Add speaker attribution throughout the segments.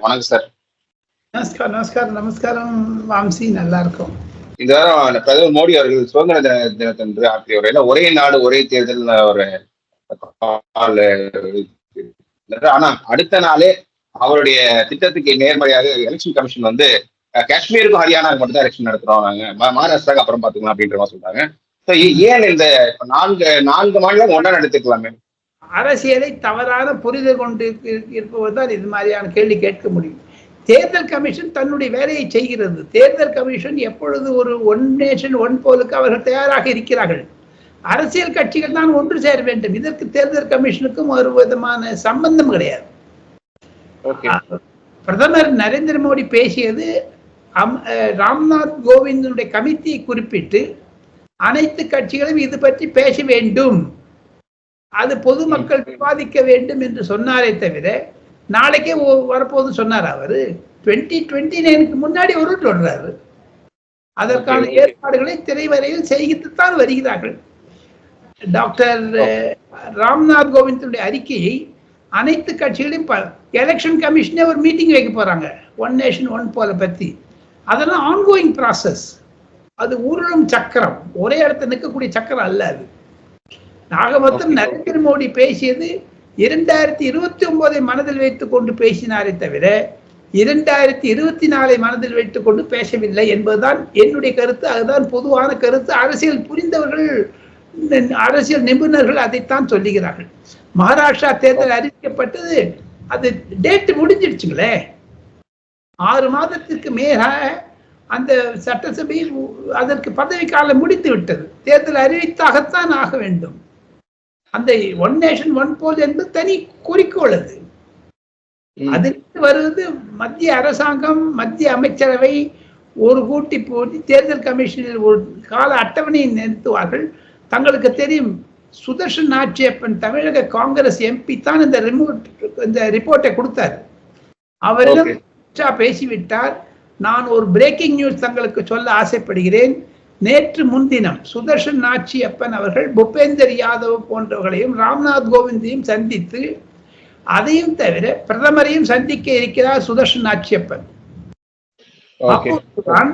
Speaker 1: வணக்கம் சார்.
Speaker 2: நமஸ்காரம் நமஸ்காரம் நமஸ்காரம் வாம்சி நல்லா இருக்கும்
Speaker 1: இந்த வாரம் பிரதமர் மோடி அவர்கள் சுதந்திர தின- தினத்தன்று ஆற்றிய உரையில ஒரே நாடு ஒரே தேர்தல் ஒரு. ஆனா அடுத்த நாளே அவருடைய திட்டத்துக்கு நேர்மறையாக எலெக்ஷன் கமிஷன் வந்து காஷ்மீருக்கும் ஹரியானாவுக்கு மட்டும் தான் எலெக்ஷன் நடத்துறோம் நாங்க. ம- மகாராஷ்டிராக்கு அப்புறம் பாத்துக்கலாம் அப்படின்ற மாதிரி சொல்றாங்க. ஏன் இந்த இப்ப நான்கு நான்கு மாநிலம் ஒன்றா நடத்திக்கலாமே
Speaker 2: அரசியலை தவறான புரிதல் கொண்டு இருப்பவர் தான் இது மாதிரியான கேள்வி கேட்க முடியும். தேர்தல் கமிஷன் தன்னுடைய வேலையை செய்கிறது. தேர்தல் கமிஷன் எப்பொழுது ஒரு ஒன் நேஷன் ஒன் போலுக்கு அவர்கள் தயாராக இருக்கிறார்கள்? அரசியல் கட்சிகள் தான் ஒன்று சேர வேண்டும். இதற்கு தேர்தல் கமிஷனுக்கும் ஒரு விதமான சம்பந்தம் கிடையாது. பிரதமர் நரேந்திர மோடி பேசியது ராம்நாத் கோவிந்தனுடைய கமிட்டியை குறிப்பிட்டு அனைத்து கட்சிகளும் இது பற்றி பேச வேண்டும். அது பொதுமக்கள் விவாதிக்க வேண்டும் என்று சொன்னாரே தவிர நாளைக்கே வரப்போது சொன்னார் அவரு? டுவெண்ட்டி டுவெண்ட்டி நைனுக்கு முன்னாடி ஒரு சொல்றாரு. அதற்கான. ஏற்பாடுகளை திரைவரையில் செய்துத்தான் வருகிறார்கள். டாக்டர் ராம்நாத் கோவிந்தனுடைய அறிக்கையை அனைத்து கட்சிகளையும் எலெக்ஷன் கமிஷனே ஒரு மீட்டிங் வைக்க போறாங்க. ஒன் நேஷன் ஒன் போல பத்தி. அதெல்லாம் ஆன்கோயிங் ப்ராசஸ் அது உருளும் சக்கரம். ஒரே இடத்துல நிற்கக்கூடிய சக்கரம் அல்ல அது. ஆக மொத்தம். நரேந்திர மோடி பேசியது இரண்டாயிரத்தி இருபத்தி ஒன்பதை மனதில் வைத்துக் கொண்டு பேசினாரே தவிர இரண்டாயிரத்தி இருபத்தி நாலை மனதில் வைத்துக் கொண்டு பேசவில்லை என்பதுதான் என்னுடைய கருத்து. அதுதான் பொதுவான கருத்து. அரசியல் புரிந்தவர்கள் அரசியல் நிபுணர்கள் அதைத்தான் சொல்லுகிறார்கள். மகாராஷ்டிரா தேர்தல் அறிவிக்கப்பட்டது. அது டேட் முடிஞ்சிடுச்சுங்களே. ஆறு மாதத்திற்கு மேலாக அந்த சட்டசபையில் அதற்கு பதவி காலம் முடித்து விட்டது. தேர்தல் அறிவித்தாகத்தான் ஆக வேண்டும். அந்த ஒன் நேஷன் ஒன் போல் என்பது தனி குறிக்கோள் அது. அதிலிருந்து வருவது மத்திய அரசாங்கம் மத்திய அமைச்சரவை ஒரு கூட்டி போட்டி தேர்தல் கமிஷனில் ஒரு கால அட்டவணையை நிறுத்துவார்கள். தங்களுக்கு தெரியும் சுதர்ஷன் நாச்சியப்பன் தமிழக காங்கிரஸ் எம்பி தான் இந்த ரிமோட் இந்த ரிப்போர்ட்டை கொடுத்தார். அவரிடம் பேசிவிட்டார். நான் ஒரு பிரேக்கிங் நியூஸ் தங்களுக்கு சொல்ல ஆசைப்படுகிறேன். நேற்று முன்தினம் சுதர்ஷன் நாச்சியப்பன் அவர்கள் பூபேந்தர் யாதவ் போன்றவர்களையும் ராம்நாத் கோவிந்தையும் சந்தித்து அதையும் தவிர பிரதமரையும் சந்திக்க இருக்கிறார் சுதர்ஷன் நாச்சியப்பன். அப்போதுதான்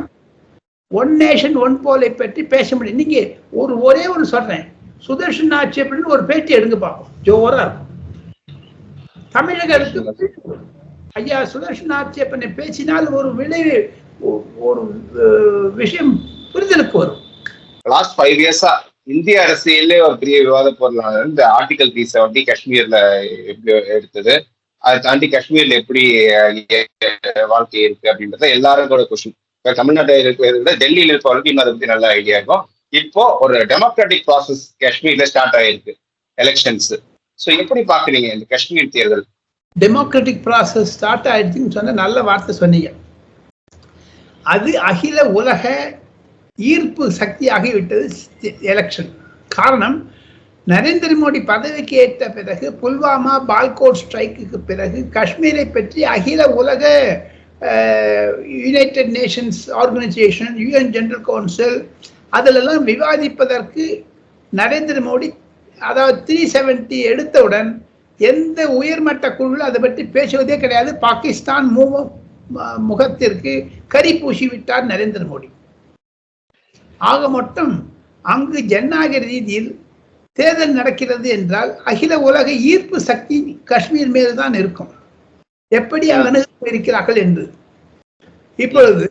Speaker 2: ஒன் நேஷன் ஒன் போலை பற்றி பேச முடியும். நீங்க ஒரு ஒரே ஒரு சொல்றேன். சுதர்ஷன் நாச்சியப்பன் ஒரு பேட்டி எடுங்க பார்ப்போம். ஜோரா இருக்கும். தமிழகத்துக்கு ஐயா சுதர்ஷன் ஆட்சியப்பனை பேசினால் ஒரு விளைவு ஒரு விஷயம் புரிதலுக்கு வரும்.
Speaker 1: லாஸ்ட் ஃபைவ் இயர்ஸா இந்திய அரசியலே ஒரு பெரிய விவாத பொருளான இந்த ஆர்டிகல் த்ரீ செவன்டி காஷ்மீர்ல எப்படி எடுத்தது? அதை தாண்டி காஷ்மீர்ல எப்படி வாழ்க்கை இருக்கு அப்படின்றத எல்லாரோட கொஸ்டின் தமிழ்நாட்டில் இருக்கிறத டெல்லியில இருக்கவங்களுக்கு இன்னும் அதை பத்தி நல்ல ஐடியா இருக்கும். இப்போ ஒரு டெமோக்ராட்டிக் ப்ராசஸ் காஷ்மீர்ல ஸ்டார்ட் ஆயிருக்கு. எலெக்ஷன்ஸ் சோ எப்படி பாக்குறீங்க இந்த காஷ்மீர் தேர்தல்?
Speaker 2: டெமோக்ராட்டிக் ப்ராசஸ் ஸ்டார்ட் ஆயிடுச்சுன்னு சொன்ன நல்ல வார்த்தை சொன்னீங்க. அது அகில உலக ஈர்ப்பு சக்தியாகிவிட்டது எலெக்ஷன் காரணம் நரேந்திர மோடி பதவிக்கு ஏற்ற பிறகு புல்வாமா பால்கோட் ஸ்ட்ரைக்குக்கு பிறகு காஷ்மீரை பற்றி அகில உலக united nations organisation UN general council அதிலெல்லாம் விவாதிப்பதற்கு நரேந்திர மோடி அதாவது த்ரீ செவன்டி எடுத்தவுடன் எந்த உயர்மட்ட குழுவில் அதை பற்றி பேசுவதே கிடையாது. பாகிஸ்தான் மு முகத்திற்கு கரி பூசி விட்டார் நரேந்திர மோடி. ஆக மொத்தம் அங்கு ஜனநாயக ரீதியில் தேர்தல் நடக்கிறது என்றால் அகில உலக ஈர்ப்பு சக்தி காஷ்மீர் மீது தான் இருக்கும். எப்படி அணுக இருக்கிறார்கள் என்று. இப்பொழுது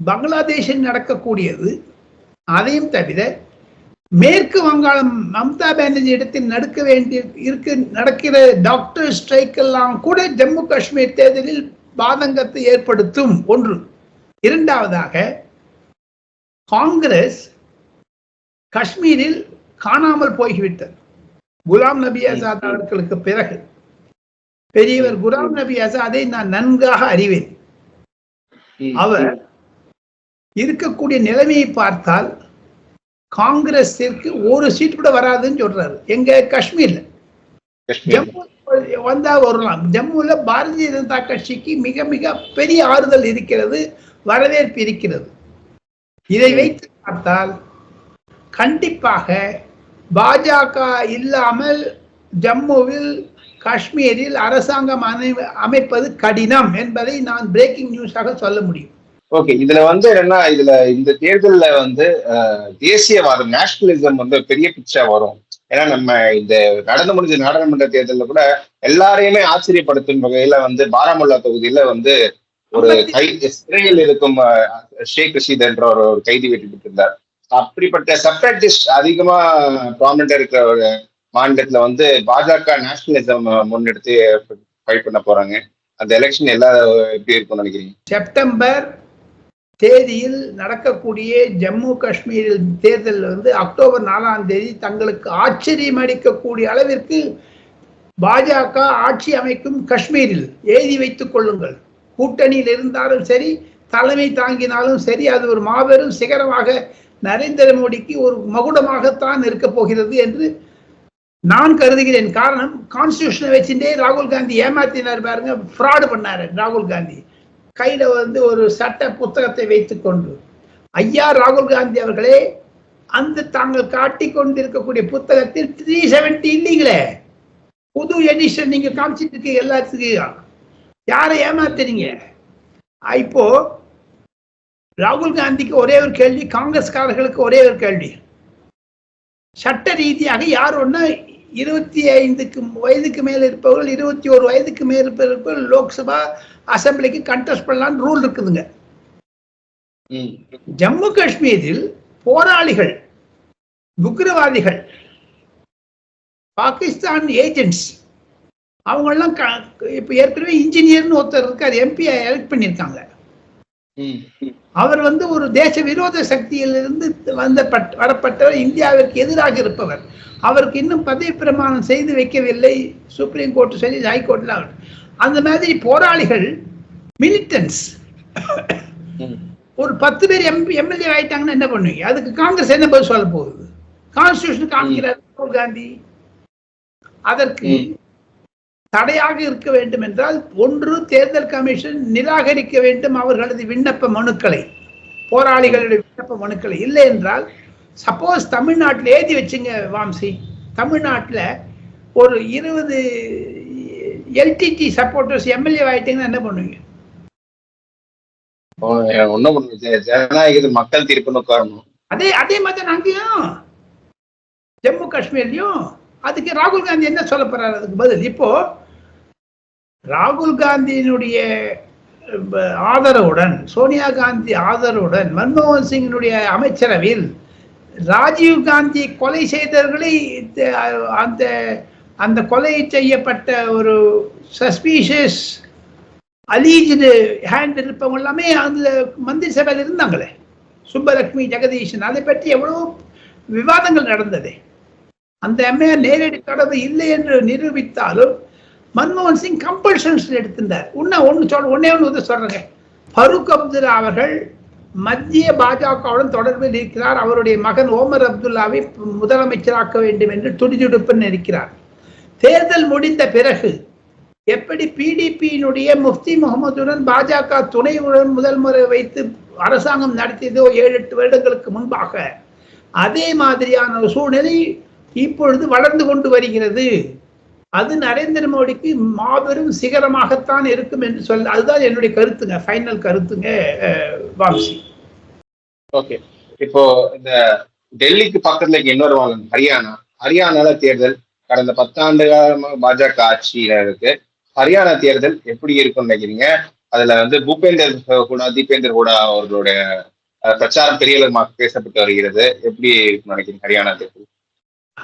Speaker 2: பங்களாதேஷில் நடக்கக்கூடியது அதையும் தவிர மேற்கு வங்காளம் மம்தா பானர்ஜி இடத்தில் நடக்க வேண்டிய இருக்கு நடக்கிற டாக்டர் ஸ்ட்ரைக் எல்லாம் கூட ஜம்மு காஷ்மீர் தேர்தலில் பாதங்கத்தை ஏற்படுத்தும் ஒன்று. இரண்டாவதாக காங்கிரஸ் காஷ்மீரில் காணாமல் போய்விட்டது. குலாம் நபி ஆசாத் அவர்களுக்கு பிறகு பெரியவர் குலாம் நபி ஆசாதை நான் நன்காக அறிவேன். அவர் இருக்கக்கூடிய நிலைமையை பார்த்தால் காங்கிரஸிற்கு ஒரு சீட் கூட வராதுன்னு சொல்றாரு. எங்க காஷ்மீர்ல
Speaker 1: காஷ்மீர்.
Speaker 2: ஜம்மு வந்தா வரலாம். ஜம்முல பாரதிய ஜனதா கட்சிக்கு மிக மிக பெரிய ஆறுதல் இருக்கிறது வரவேற்பு இருக்கிறது. இதை வைத்து பார்த்தால் கண்டிப்பாக பாஜக இல்லாமல் ஜம்முவில் காஷ்மீரில் அரசாங்கம் அமை- அமைப்பது கடினம் என்பதை நான் பிரேக்கிங் நியூஸாக சொல்ல முடியும்.
Speaker 1: ஓகே இதுல வந்து என்னன்னா இதுல இந்த தேர்தல்ல வந்து தேசியவாதம் நேஷனலிசம் வந்து பெரிய பிச்சா வரும். ஏன்னா நம்ம இந்த நடந்து முடிஞ்ச நாடாளுமன்ற தேர்தல்ல கூட எல்லாரையுமே ஆச்சரியப்படுத்தும் வகையில வந்து பாராமுல்லா தொகுதியில வந்து ஒரு கை சிறையில் இருக்கும் ஷேக் ரஷீத் என்ற ஒரு கைதி வெட்டிட்டு இருந்தார் அப்படிப்பட்ட செப்பரேட்டிஸ்ட் அதிகமா ப்ராமினெண்டா இருக்கிற ஒரு மாநிலத்துல வந்து பாஜக நேஷனலிசம் முன்னெடுத்து ஃபைட் பண்ண போறாங்க. அந்த எலெக்ஷன் எல்லாம் எப்படி இருக்கும்னு நினைக்கிறீங்க?
Speaker 2: செப்டம்பர் தேதியில் நடக்கக்கூடிய ஜம்மு காஷ்மீரில் தேர்தல் வந்து அக்டோபர் நாலாம் தேதி தங்களுக்கு ஆச்சரியம் அளிக்கக்கூடிய அளவிற்கு பாஜக ஆட்சி அமைக்கும் காஷ்மீரில் எழுதி வைத்துக் கொள்ளுங்கள். கூட்டணியில் இருந்தாலும் சரி தலைமை தாங்கினாலும் சரி அது ஒரு மாபெரும் சிகரமாக நரேந்திர மோடிக்கு ஒரு மகுடமாகத்தான் இருக்கப் போகிறது என்று நான் கருதுகிறேன். காரணம் கான்ஸ்டியூஷனை வச்சுட்டே ராகுல் காந்தி ஏமாத்தினார் பாருங்க ஃப்ராடு பண்ணாரு ராகுல் காந்தி. கையில வந்து ஒரு சட்ட புத்தகத்தை வைத்துக்கொண்டு ஐயா ராகுல் காந்தி அவர்களே அந்த தாங்கள் காட்டி கொண்டிருக்கக்கூடிய புத்தகத்தில் த்ரீ செவன்டி இல்லைங்களே? புது எடிஷன் நீங்க காமிச்சிட்டு இருக்கீங்க எல்லாத்துக்கும். யாரை ஏமாத்துறீங்க? இப்போ ராகுல் காந்திக்கு ஒரே ஒரு கேள்வி காங்கிரஸ்காரர்களுக்கு ஒரே ஒரு கேள்வி. சட்ட ரீதியாக யார் ஒண்ணு இருபத்தி ஐந்துக்கு வயதுக்கு மேல் இருப்பவர்கள் இருபத்தி ஒரு வயதுக்கு மேல் இருப்பவர்கள் லோக்சபா அசம்பிளிக்கு கண்டெஸ்ட் பண்ணலாம்னு ரூல் இருக்குதுங்க. ஜம்மு காஷ்மீரில் போராளிகள் உக்ரவாதிகள் பாகிஸ்தான் ஏஜென்ட்ஸ் அவங்கெல்லாம் க- இப்ப ஏற்கனவே இன்ஜினியர்னு ஒருத்தர் இருக்கார் எம்பி எலெக்ட் பண்ணியிருக்காங்க. அவர் வந்து ஒரு தேச விரோத சக்தியிலிருந்து வந்த பட்- வரப்பட்டவர் இந்தியாவிற்கு எதிராக இருப்பவர். அவருக்கு இன்னும் பதவி பிரமாணம் செய்து வைக்கவில்லை சுப்ரீம் கோர்ட் சரி ஹைகோர்ட்ல அவர். அந்த மாதிரி போராளிகள் மிலிட்டன்ஸ் ஒரு பத்து பேர் எம்பி எம்எல்ஏ ஆயிட்டாங்கன்னா என்ன பண்ணுவீங்க? அதுக்கு காங்கிரஸ் என்ன பதில் சொல்ல போகுது? கான்ஸ்டியூஷன் காமிக்கிறார் ராகுல் காந்தி. அதற்கு. தடையாக இருக்க வேண்டும் என்றால் ஒன்று தேர்தல் கமிஷன் நிராகரிக்க வேண்டும் அவர்களது விண்ணப்ப மனுக்களை. போராளிகளுடைய விண்ணப்ப மனுக்களை. இல்லை என்றால் சப்போஸ் தமிழ்நாட்டில் எழுதி வச்சுங்க வாம்சி. தமிழ்நாட்டில் ஒரு இருபது எல்டிடி சப்போர்ட்டர்ஸ் எம்எல்ஏ ஆயிட்டீங்கன்னா என்ன பண்ணுவீங்க?
Speaker 1: ஒன்னும் ஜனநாயகத்தில் மக்கள் தீர்ப்புன்னு உட்காரணும்
Speaker 2: அதே அதே மாதிரி தான் அங்கேயும். ஜம்மு காஷ்மீர்லயும். அதுக்கு ராகுல் காந்தி என்ன சொல்ல போறாரு? அதுக்கு பதில். இப்போ ராகுல் காந்தியினுடைய ஆதரவுடன் சோனியா காந்தி ஆதரவுடன் மன்மோகன் சிங்கினுடைய அமைச்சரவையில் ராஜீவ் காந்தி கொலை செய்தவர்களை அந்த அந்த கொலை செய்யப்பட்ட ஒரு சஸ்பீஷியஸ் அலீஜிடு ஹேண்ட் இருப்பவங்க எல்லாமே அந்த மந்திரி சபையில் இருந்தாங்களே. சுப்பலட்சுமி ஜெகதீஷன் அதை பற்றி எவ்வளோ விவாதங்கள் நடந்தது. அந்த எம்ஏ நேரடி தொடர்பு இல்லை என்று நிரூபித்தாலும் மன்மோகன் சிங் கம்பல்ஷன்ஸ் எடுத்திருந்தார். உன்ன ஒன்று சொல் ஒன்னே ஒன்று வந்து சொல்றேங்க. ஃபருக் அப்துல்லா அவர்கள் மத்திய பாஜகவுடன் தொடர்பில் இருக்கிறார். அவருடைய மகன் ஓமர் அப்துல்லாவை முதலமைச்சராக்க வேண்டும் என்று துடிதுடுப்புன்னு இருக்கிறார். தேர்தல் முடிந்த பிறகு எப்படி பிடிபியினுடைய முஃப்தி முகமதுடன் பாஜக துணையுடன் முதல் முறை வைத்து அரசாங்கம் நடத்தியதோ ஏழு எட்டு வருடங்களுக்கு முன்பாக அதே மாதிரியான சூழ்நிலை இப்பொழுது வளர்ந்து கொண்டு வருகிறது. அது நரேந்திர மோடிக்கு மாபெரும் சிகரமாகத்தான் இருக்கும் என்று சொல்ல அதுதான் என்னுடைய கருத்துங்க ஃபைனல் கருத்துங்க வாம்சி
Speaker 1: ஓகே இப்போ இந்த டெல்லிக்கு பக்கத்துல இன்னொரு மாநிலம் ஹரியானா. ஹரியானால தேர்தல் கடந்த பத்தாண்டு காலமாக பாஜக ஆட்சியில இருக்கு. ஹரியானா தேர்தல் எப்படி இருக்கும்னு நினைக்கிறீங்க? அதுல வந்து பூபேந்தர் ஹூடா தீபேந்தர் ஹூடா அவர்களுடைய பிரச்சாரம் பெரிய பேசப்பட்டு வருகிறது. எப்படி இருக்கும்னு நினைக்கிறீங்க ஹரியானா தேர்தல்?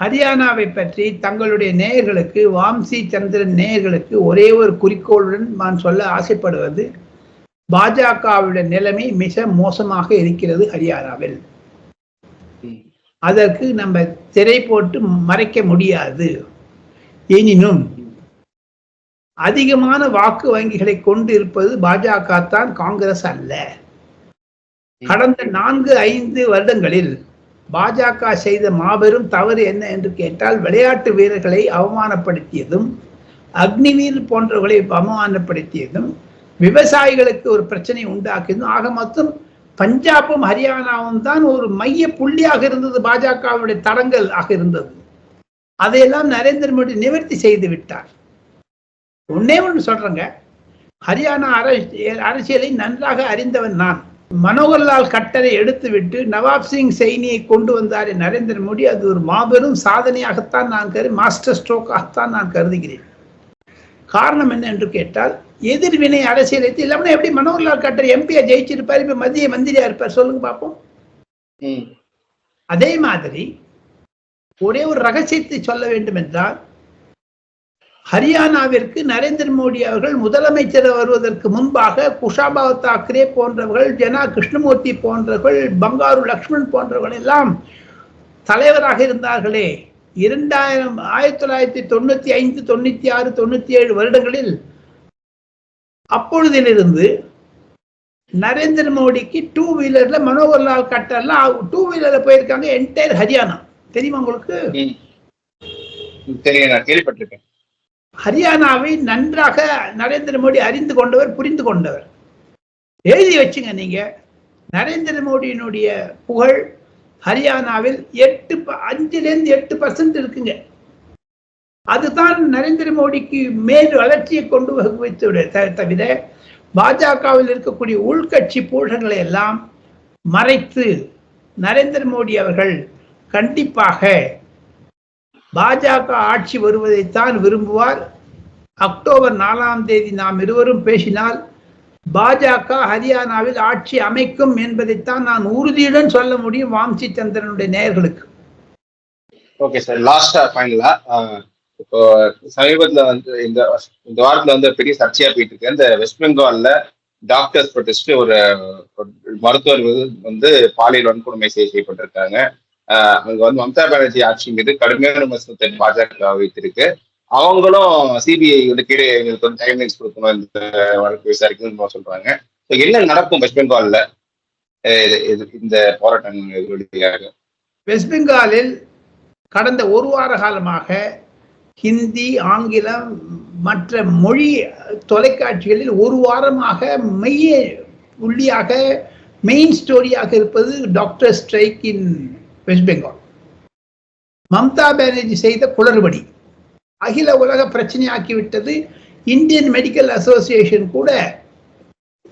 Speaker 2: ஹரியானாவை பற்றி தங்களுடைய நேயர்களுக்கு வாம்சி சந்திரன் நேயர்களுக்கு ஒரே ஒரு குறிக்கோளுடன் நான் சொல்ல ஆசைப்படுவது பாஜகவுடைய நிலைமை மிக மோசமாக இருக்கிறது ஹரியானாவில். அதற்கு நம்ம திரை போட்டு மறைக்க முடியாது. எனினும் அதிகமான வாக்கு வங்கிகளை கொண்டு இருப்பது பாஜக தான் காங்கிரஸ் அல்ல. கடந்த நான்கு ஐந்து வருடங்களில் பாஜக செய்த மாபெரும் தவறு என்ன என்று கேட்டால் விளையாட்டு வீரர்களை அவமானப்படுத்தியதும் அக்னிவீர் போன்றவர்களை அவமானப்படுத்தியதும் விவசாயிகளுக்கு ஒரு பிரச்சனை உண்டாக்கியதும் ஆக மொத்தம் பஞ்சாபும் ஹரியானாவும் தான் ஒரு மைய புள்ளியாக இருந்தது பாஜகவுடைய தடங்கள் ஆக இருந்தது. அதையெல்லாம் நரேந்திர மோடி நிவர்த்தி செய்து விட்டார். ஒன்னே ஒன்று சொல்றேங்க. ஹரியானா அரசு- அரசியலை நன்றாக அறிந்தவன் நான். மனோகர்லால் கட்டரை எடுத்துவிட்டு நவாப் சிங் சைனியை கொண்டு வந்தார் நரேந்திர மோடி அது ஒரு மாபெரும் சாதனையாகத்தான் நான் கரு மாஸ்டர் ஸ்ட்ரோக்காகத்தான் நான் கருதுகிறேன். காரணம் என்ன என்று கேட்டால் எதிர்வினை அரசியலை இல்லாமல் எப்படி மனோகர்லால் கட்டர் எம்பியா ஜெயிச்சிருப்பார் இப்ப மத்திய மந்திரியா இருப்பார் சொல்லுங்க பார்ப்போம் அதே மாதிரி ஒரே ஒரு ரகசியத்தை சொல்ல வேண்டும் என்றால் ஹரியானாவிற்கு நரேந்திர மோடி அவர்கள் முதலமைச்சர் வருவதற்கு முன்பாக குஷாபாவத் தாக்கரே போன்றவர்கள் ஜனா கிருஷ்ணமூர்த்தி போன்றவர்கள் பங்காரு லக்ஷ்மண் போன்றவர்கள் எல்லாம் தலைவராக இருந்தார்களே. இரண்டாயிரம் ஆயிரத்தி தொள்ளாயிரத்தி தொண்ணூத்தி ஐந்து தொண்ணூத்தி ஆறு தொண்ணூத்தி ஏழு வருடங்களில் அப்பொழுதிலிருந்து நரேந்திர மோடிக்கு டூ வீலர்ல மனோகர்லால் கட்டர்லாம் டூ வீலர்ல போயிருக்காங்க என்டையர் ஹரியானா. தெரியுமா உங்களுக்கு?
Speaker 1: தெரியும் கேள்விப்பட்டிருக்கேன்.
Speaker 2: ஹரியானாவை நன்றாக நரேந்திர மோடி அறிந்து கொண்டவர் புரிந்து கொண்டவர். எழுதி வச்சுங்க நீங்க. நரேந்திர மோடியினுடைய புகழ் ஹரியானாவில் எட்டு ப- அஞ்சுலேருந்து எட்டு பர்சன்ட் இருக்குங்க. அதுதான் நரேந்திர மோடிக்கு மேல் வளர்ச்சியை கொண்டு வகுத்து வைத்து தவிர பாஜகவில் இருக்கக்கூடிய உள்கட்சி பூழல்களை எல்லாம் மறைத்து நரேந்திர மோடி அவர்கள் கண்டிப்பாக பாஜக ஆட்சி வருவதைத்தான் விரும்புவார். அக்டோபர் நாலாம் தேதி நாம் இருவரும் பேசினால் பாஜக ஹரியானாவில் ஆட்சி அமைக்கும் என்பதைத்தான் நான் உறுதியுடன் சொல்ல முடியும் வாம்சி சந்திரனுடைய நேயர்களுக்கு.
Speaker 1: ஓகே சார் லாஸ்டா ஃபைனலா இப்போ சமீபத்துல வந்து இந்த இந்த வாரத்துல வந்து பெரிய சர்ச்சையா போயிட்டு இருக்கு. இந்த வெஸ்ட் பெங்கால்ல டாக்டர்ஸ் ப்ரொடெஸ்ட் ஒரு மருத்துவர் வந்து- பாலியல் வன்கொடுமை செய்ய- செய்யப்பட்டிருக்காங்க. அங்க வந்து மம்தா பானர்ஜி ஆட்சி மீது கடுமையான விமர்சனத்தை பாஜக வைத்திருக்கு. அவங்களும் சிபிஐ வந்து கீழே எங்களுக்கு வந்து டைம்லைன்ஸ் கொடுக்கணும் இந்த வழக்கு விசாரிக்கணும்னு சொல்றாங்க. ஸோ என்ன நடக்கும் வெஸ்ட் பெங்கால்ல இது- இந்த போராட்டம்
Speaker 2: வெஸ்ட் பெங்காலில் கடந்த ஒரு வார காலமாக ஹிந்தி ஆங்கிலம் மற்ற மொழி தொலைக்காட்சிகளில் ஒரு வாரமாக மைய புள்ளியாக மெயின் ஸ்டோரியாக இருப்பது doctor strike in west Bengal Mamata Banerjee செய்த குளறுபடி. அகில உலக பிரச்சனையாக்கிவிட்டது இந்தியன் மெடிக்கல் அசோசியேஷன் கூட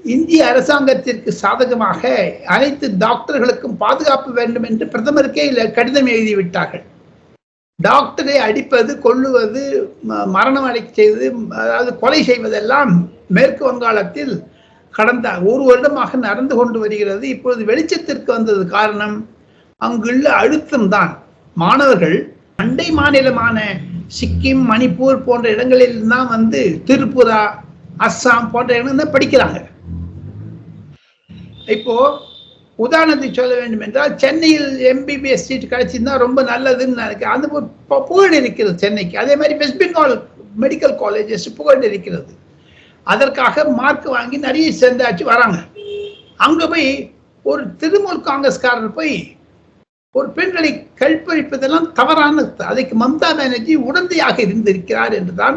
Speaker 2: இந்திய அரசாங்கத்திற்கு சாதகமாக அனைத்து டாக்டர்களுக்கும் பாதுகாப்பு வேண்டும் என்று பிரதமருக்கே கடிதம் எழுதிவிட்டார்கள் டாக்டரை அடிப்பது கொல்லுவது ம- மரணம் அடை செய்வது அதாவது கொலை செய்வதெல்லாம் மேற்கு வங்காளத்தில் கடந்த ஒரு வருடமாக நடந்து கொண்டு வருகிறது. இப்பொழுது வெளிச்சத்திற்கு வந்தது காரணம் அங்குள்ள அழுத்தம் தான் மாணவர்கள் அண்டை மாநிலமான சிக்கிம் மணிப்பூர் போன்ற இடங்களில் தான் வந்து திரிபுரா அஸ்ஸாம் போன்ற இடங்கள் தான் படிக்கிறாங்க இப்போ உதாரணத்துக்கு சொல்ல வேண்டும் என்றால் சென்னையில் எம்பிபிஎஸ் சீட் கிடைச்சிருந்தா ரொம்ப நல்லதுன்னு நினைக்கிறேன். அந்த புகழ் இருக்கிறது சென்னைக்கு. அதே மாதிரி வெஸ்ட் பெங்கால் மெடிக்கல் காலேஜஸ் புகழ் இருக்கிறது. அதற்காக மார்க் வாங்கி நிறைய சேர்ந்தாச்சு வராங்க. அங்க போய் ஒரு திரிணாமுல் காங்கிரஸ்காரர் போய் ஒரு பெண்களை கற்பழிப்பதெல்லாம் தவறானது அதைக்கு மம்தா பானர்ஜி உடந்தையாக இருந்திருக்கிறார் என்றுதான்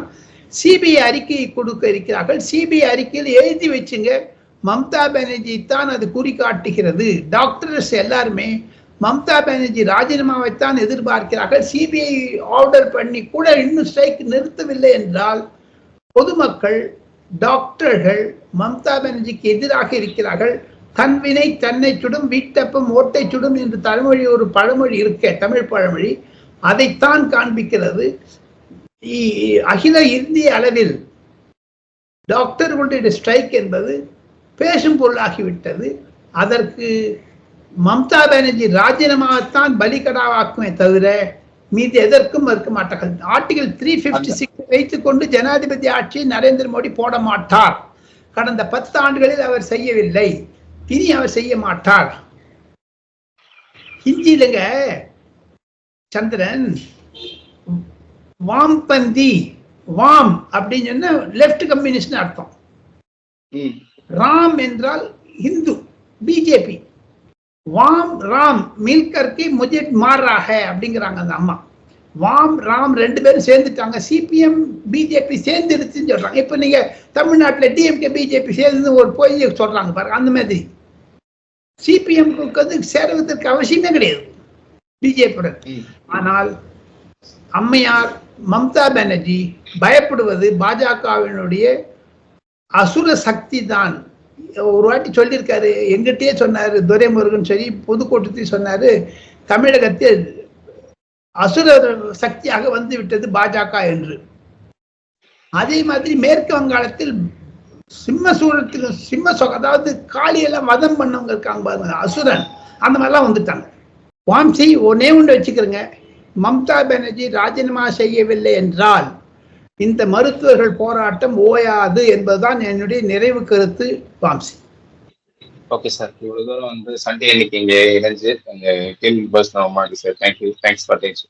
Speaker 2: சிபிஐ அறிக்கையை கொடுக்க இருக்கிறார்கள். சிபிஐ அறிக்கையில் எழுதி வச்சுங்க மம்தா பானர்ஜி தான் அது குறிகாட்டுகிறது டாக்டர்ஸ் எல்லாருமே மம்தா பானர்ஜி ராஜினாமாவைத்தான் எதிர்பார்க்கிறார்கள். சிபிஐ ஆர்டர் பண்ணி கூட இன்னும் ஸ்ட்ரைக் நிறுத்தவில்லை என்றால் பொதுமக்கள் டாக்டர்கள் மம்தா பானர்ஜிக்கு எதிராக இருக்கிறார்கள். தன்வினை தன்னை சுடும் வீட்டப்பம் ஓட்டை சுடும் என்று தமிழ்மொழி ஒரு பழமொழி இருக்க தமிழ் பழமொழி. அதைத்தான் காண்பிக்கிறது. அகில இந்திய அளவில் டாக்டர்களுடைய ஸ்ட்ரைக் என்பது பேசும் பொருளாகிவிட்டது. அதற்கு மம்தா பானர்ஜி ராஜினாமாவைத்தான் பலிகடாவாக்குமே தவிர மீது எதற்கும் மறுக்க மாட்டார்கள். ஆர்டிகல் த்ரீ பிப்டி சிக்ஸ் வைத்துக் கொண்டு ஜனாதிபதி ஆட்சியை நரேந்திர மோடி போட மாட்டார். கடந்த பத்து ஆண்டுகளில் அவர் செய்யவில்லை. இனி அவர் செய்ய மாட்டார். ஹிந்தியிலங்க சந்திரன் வாம்பந்தி வாம் அப்படின்னு சொன்னா லெப்ட் கம்யூனிஸ்ட்னு அர்த்தம். ராம் என்றால் இந்து பிஜேபி. வாம் ராம் மில்கர்க்கு முஜே மார் ரா ஹை அப்படிங்கிறாங்க அந்த அம்மா. வாம் ராம் ரெண்டு பேரும் சேர்ந்துட்டாங்க. சிபிஎம் பிஜேபி சேர்ந்துடுச்சுன்னு சொல்றாங்க. இப்போ நீங்க தமிழ்நாட்டுல டிஎம்கே பிஜேபி சேர்ந்து ஒரு பொய் சொல்றாங்க பாருங்க. அந்த மாதிரி. சிபிஎம்க்கு வந்து சேருவதற்கு அவசியமே கிடையாது. பிஜேபியுடன் ஆனால் அம்மையார் மம்தா பானர்ஜி பயப்படுவது பாஜகவினுடைய அசுர சக்தி தான். ஒரு வாட்டி சொல்லியிருக்காரு. எங்கிட்டயே சொன்னாரு. துரைமுருகன் சரி புதுக்கோட்டத்தையும் சொன்னாரு. தமிழகத்தில் அசுர சக்தியாக வந்து விட்டது பாஜக என்று. அதே மாதிரி மேற்கு வங்காளத்தில் சிம்ம சூழத்தில் சிம்ம சொக அதாவது காளியெல்லாம் வதம் பண்ணவங்க இருக்காங்க பாருங்க அசுரன். அந்த மாதிரிலாம் வந்துட்டாங்க. வாம்சி ஒன்னே ஒன்று வச்சுக்கிறேங்க. மம்தா பானர்ஜி ராஜினாமா செய்யவில்லை என்றால் இந்த மருத்துவர்கள் போராட்டம் ஓயாது என்பதுதான் என்னுடைய நிறைவு கருத்து வாம்சி.
Speaker 1: ஓகே சார் இவ்வளவு தூரம் வந்து சண்டே அன்னைக்கு இங்க இணைஞ்சு எங்க கேள்வி பஸ் நான் மாட்டி sir thank you thanks for takes